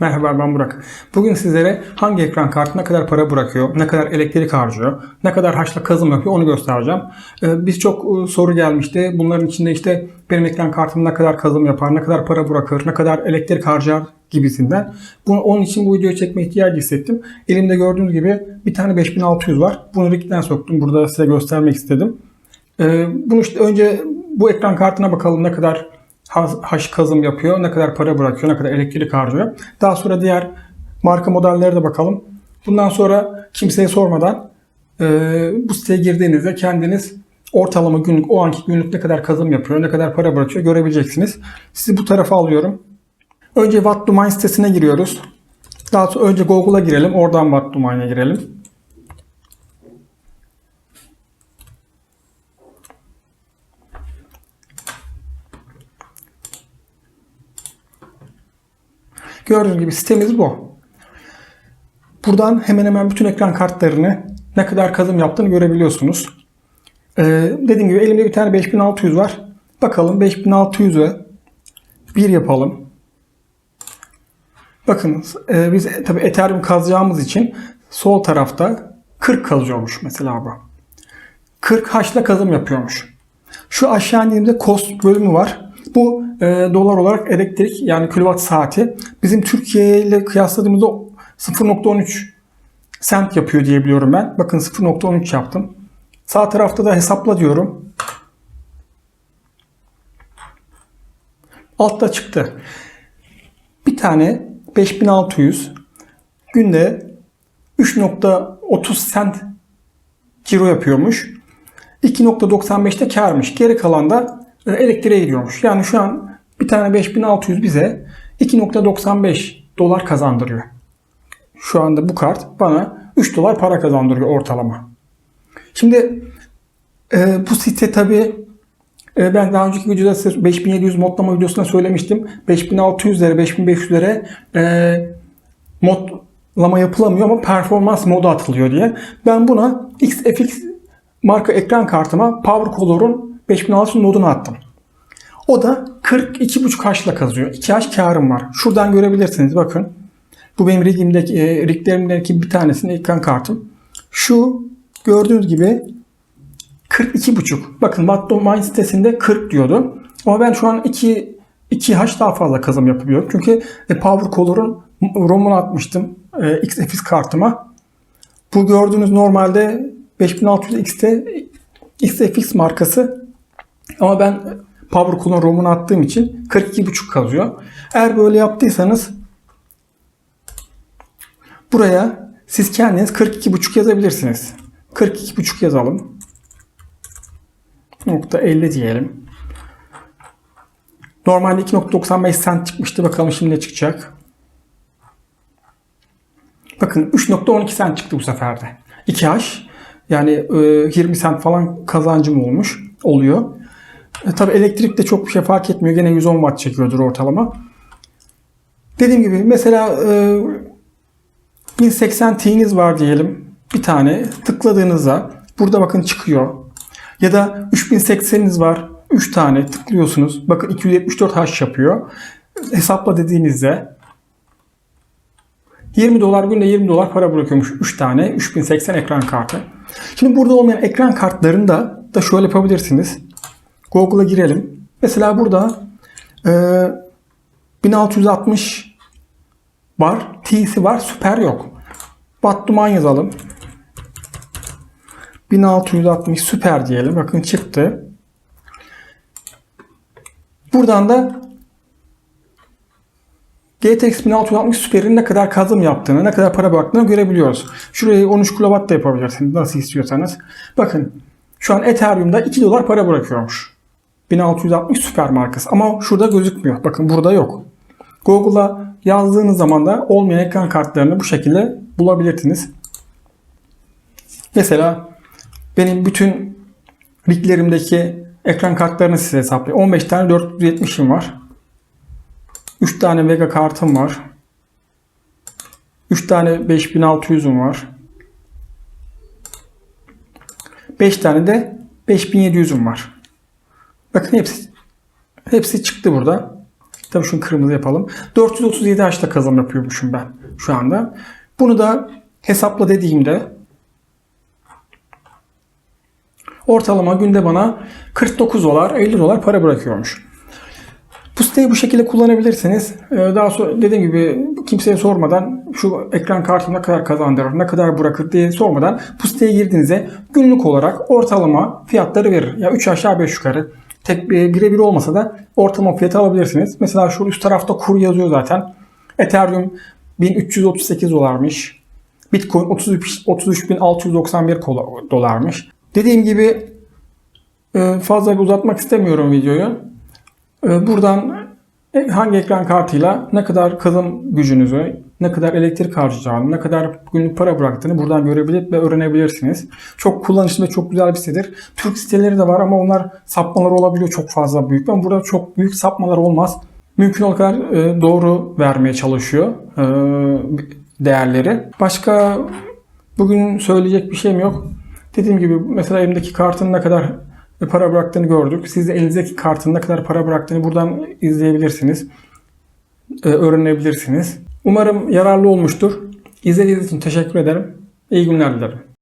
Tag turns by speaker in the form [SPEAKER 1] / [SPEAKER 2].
[SPEAKER 1] Merhaba ben Burak. Bugün sizlere hangi ekran kartı ne kadar para bırakıyor, ne kadar elektrik harcıyor, ne kadar haşla kazım yapıyor onu göstereceğim. Ee, Birçok e, soru gelmişti. Bunların içinde işte benim ekran kartım ne kadar kazım yapar, ne kadar para bırakır, ne kadar elektrik harcar gibisinden. Bunu, onun için bu videoyu çekme ihtiyacı hissettim. Elimde gördüğünüz gibi bir tane 5600 var. Bunu Rick'ten soktum. Burada size göstermek istedim. Ee, bunu işte önce bu ekran kartına bakalım ne kadar haş kazım yapıyor, ne kadar para bırakıyor, ne kadar elektrik harcıyor. Daha sonra diğer marka modellere de bakalım. Bundan sonra kimseye sormadan e, bu siteye girdiğinizde kendiniz ortalama günlük, o anki günlük ne kadar kazım yapıyor, ne kadar para bırakıyor görebileceksiniz. Sizi bu tarafa alıyorum. Önce What Do sitesine giriyoruz. Daha sonra önce Google'a girelim. Oradan What Do girelim. Gördüğünüz gibi sitemiz bu. Buradan hemen hemen bütün ekran kartlarını ne kadar kazım yaptığını görebiliyorsunuz. Ee, dediğim gibi elimde bir tane 5600 var. Bakalım 5600'e 1 yapalım. Bakın e, biz tabi Ethereum kazacağımız için sol tarafta 40 kazıyormuş mesela bu. 40 haşla kazım yapıyormuş. Şu aşağı indiğimde cost bölümü var. Bu e, dolar olarak elektrik yani kilowatt saati bizim Türkiye ile kıyasladığımızda 0.13 sent yapıyor diye biliyorum ben. Bakın 0.13 yaptım. Sağ tarafta da hesapla diyorum. Altta çıktı. Bir tane 5600 günde 3.30 sent ciro yapıyormuş. 2.95'te karmış. Geri kalan da elektriğe gidiyormuş. Yani şu an bir tane 5600 bize 2.95 dolar kazandırıyor. Şu anda bu kart bana 3 dolar para kazandırıyor ortalama. Şimdi e, bu site tabi ben daha önceki videoda size 5700 modlama videosunda söylemiştim. 5600'lere 5500'lere e, modlama yapılamıyor ama performans modu atılıyor diye. Ben buna XFX marka ekran kartıma Power Color'un 5600 modunu attım. O da 42.5 haşla kazıyor. 2 haş karım var. Şuradan görebilirsiniz bakın. Bu benim rigimdeki, e, riglerimdeki bir tanesinin ekran kartım. Şu gördüğünüz gibi 42.5. Bakın Watt.Mine sitesinde 40 diyordu. Ama ben şu an 2 2 haş daha fazla kazım yapabiliyorum. Çünkü e, Power Color'un ROM'unu atmıştım e, XFX kartıma. Bu gördüğünüz normalde 5600 X'te XFX markası ama ben Power Color ROM'unu attığım için 42.5 kazıyor. Eğer böyle yaptıysanız buraya siz kendiniz 42.5 yazabilirsiniz. 42.5 yazalım. Nokta 50 diyelim. Normalde 2.95 cent çıkmıştı. Bakalım şimdi ne çıkacak. Bakın 3.12 cent çıktı bu seferde. 2H yani e, 20 cent falan kazancım olmuş oluyor. E, tabii elektrik de çok bir şey fark etmiyor. Gene 110 watt çekiyordur ortalama. Dediğim gibi mesela e, 1080 T'niz var diyelim. Bir tane tıkladığınızda burada bakın çıkıyor. Ya da 3080'iniz var. 3 tane tıklıyorsunuz. Bakın 274 H yapıyor. Hesapla dediğinizde 20 dolar günde 20 dolar para bırakıyormuş 3 tane 3080 ekran kartı. Şimdi burada olmayan ekran kartlarında da şöyle yapabilirsiniz. Google'a girelim. Mesela burada e, 1660 var. T'si var. Süper yok. Battuman yazalım. 1660 süper diyelim. Bakın çıktı. Buradan da GTX 1660 Super'in ne kadar kazım yaptığını, ne kadar para bıraktığını görebiliyoruz. Şurayı 13 kW da yapabilirsiniz nasıl istiyorsanız. Bakın şu an Ethereum'da 2 dolar para bırakıyormuş. 1660 Super markası ama şurada gözükmüyor. Bakın burada yok. Google'a yazdığınız zaman da olmayan ekran kartlarını bu şekilde bulabilirsiniz. Mesela benim bütün liglerimdeki ekran kartlarını size hesaplayayım. 15 tane 470'im var. 3 tane Vega kartım var. 3 tane 5600'üm var. 5 tane de 5700'üm var. Bakın hepsi hepsi çıktı burada. Tabii şunu kırmızı yapalım. 437 H'ta kazanım yapıyormuşum ben şu anda. Bunu da hesapla dediğimde ortalama günde bana 49 dolar 50 dolar para bırakıyormuş. Bu siteyi bu şekilde kullanabilirsiniz. Ee, Daha sonra dediğim gibi kimseye sormadan şu ekran kartı ne kadar kazandırır, ne kadar bırakır diye sormadan bu siteye girdiğinizde günlük olarak ortalama fiyatları verir. Ya 3 aşağı 5 yukarı. Tek bir- birebir olmasa da ortalama fiyatı alabilirsiniz. Mesela şu üst tarafta kur yazıyor zaten. Ethereum 1338 dolarmış. Bitcoin 33 33.691 kola- dolarmış. Dediğim gibi e, fazla uzatmak istemiyorum videoyu. Ee, Buradan e, hangi ekran kartıyla ne kadar kazım gücünüzü, ne kadar elektrik harcayacağını, ne kadar günlük para bıraktığını buradan görebilir ve öğrenebilirsiniz. Çok kullanışlı ve çok güzel bir sitedir. Türk siteleri de var ama onlar sapmalar olabiliyor çok fazla büyük. Ben burada çok büyük sapmalar olmaz. Mümkün olduğu kadar e, doğru vermeye çalışıyor e, değerleri. Başka bugün söyleyecek bir şeyim yok. Dediğim gibi mesela elimdeki kartın ne kadar para bıraktığını gördük. Siz de elinizdeki kartın ne kadar para bıraktığını buradan izleyebilirsiniz. e, Öğrenebilirsiniz. Umarım yararlı olmuştur. İzlediğiniz için teşekkür ederim. İyi günler dilerim.